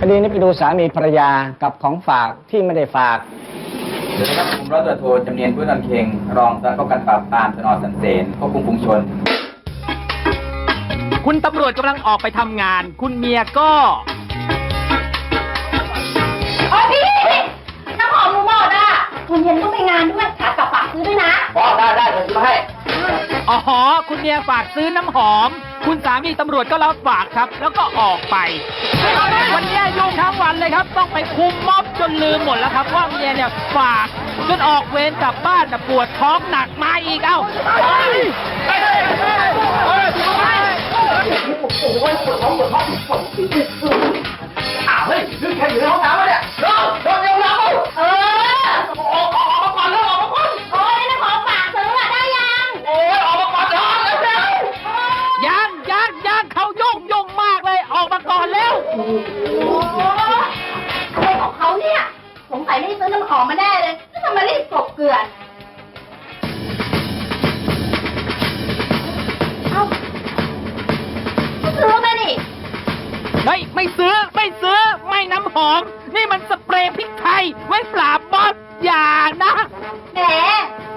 คดีนี้ไปดูสามีภรรยากับของฝากที่ไม่ได้ฝากสวัสดีครับผมร้อยตำรวจโทจำเนียนพุทธตันเคงรองสารวัตรป้องกันปราบปรามสนสันเสนควบคุมฝูงชน คุณตำรวจกำลังออกไปทำงาน คุณเมียก็ โอ้ยพี่น้ำหอมหนูหมดอะคุณเย็นต้องไปงานด้วยขากลับฝากซื้อด้วยนะพอได้ได้ผมจะให้ อ๋อ คุณเมียฝากซื้อน้ำหอม คุณสามีตำรวจก็รับฝากครับ แล้วก็ออกไป วันนี้ยุ่งทั้งวันเลยครับ ต้องไปคุมม็อบจนลืมหมดแล้วครับว่าเมียเนี่ยฝากจนออกเวรกลับบ้านน่ปวดท้องหนักมาอีกเอ้า อนแล้วโอ้อะไรของเขาเนี่ยสงสัยไม่ได้ซื้อน้ำหอมมาแน่เลยแล้วทำไมรีบกบเกลื่อนเอ้าก็ซื้อมาดิเฮ้ยไม่ซื้อไม่ซื้อไม่น้ำหอม นี่มันสเปรย์พริกไทย ไว้ปราบมอสอย่านะ แหม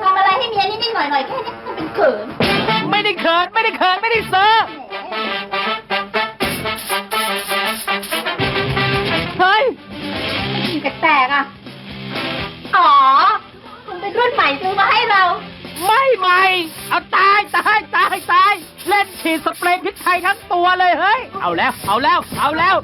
ทำอะไรให้เมียนิดๆหน่อยๆแค่นี้มันเป็นเขินไม่ได้เขินไม่ได้เขินไม่ได้ซื้อ แหม เอาตายตายตายตาย เล่นฉีดสเปรย์พิษไทยทั้งตัวเลยเฮ้ย เอาแล้ว เอาแล้ว เอาแล้ว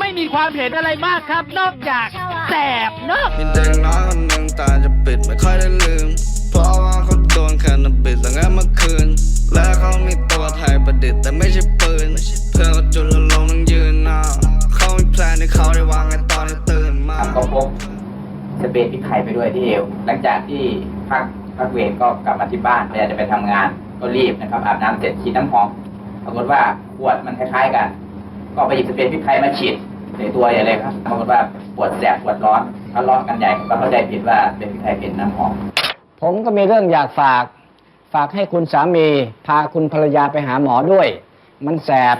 ไม่มีความเห็นอะไรมากครับ นอกจากแสบเนอะมีเด็กน้อยคนหนึ่งตาจะปิดไม่ค่อยได้ลืม เพราะว่าเขาโดนแคนาบิสตั้งแต่เมื่อคืน และเขามีตัวไทยประดิษฐ์แต่ไม่ใช่ปืน เพื่อนเขาจุดละลงนั่งยืนหน้าเขามีแพลนที่เขาได้วางไว้ตอนที่ตื่นมาทำก็พกสเปรย์พริกไทยไปด้วยที่เอว หลังจากที่พักพักเวรก็กลับมาที่บ้านอยากจะไปทำงานก็รีบนะครับอาบน้ำเสร็จฉีดน้ำหอมปรากฏว่าขวดมันคล้ายๆกัน ก็ไปหยิบสเปรย์พริกไทยมาฉีดในตัวใหญ่เลยครับปรากฏว่าปวดแสบปวดร้อนทะเลาะกันใหญ่ก็เข้าใจผิดว่าเป็นพริกไทยเป็นน้ำหอมผมก็มีเรื่องอยากฝาก ฝากให้คุณสามี พาคุณภรรยาไปหาหมอด้วย มันแสบ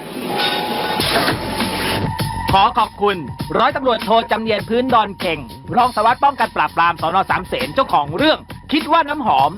ขอขอบคุณ ร้อยตำรวจโทจำเนียนพื้นดอนเข่ง รองสารวัสดิ์ป้องกันปราบปรามสอนอสามเสนเจ้าของเรื่อง คิดว่าน้ำหอม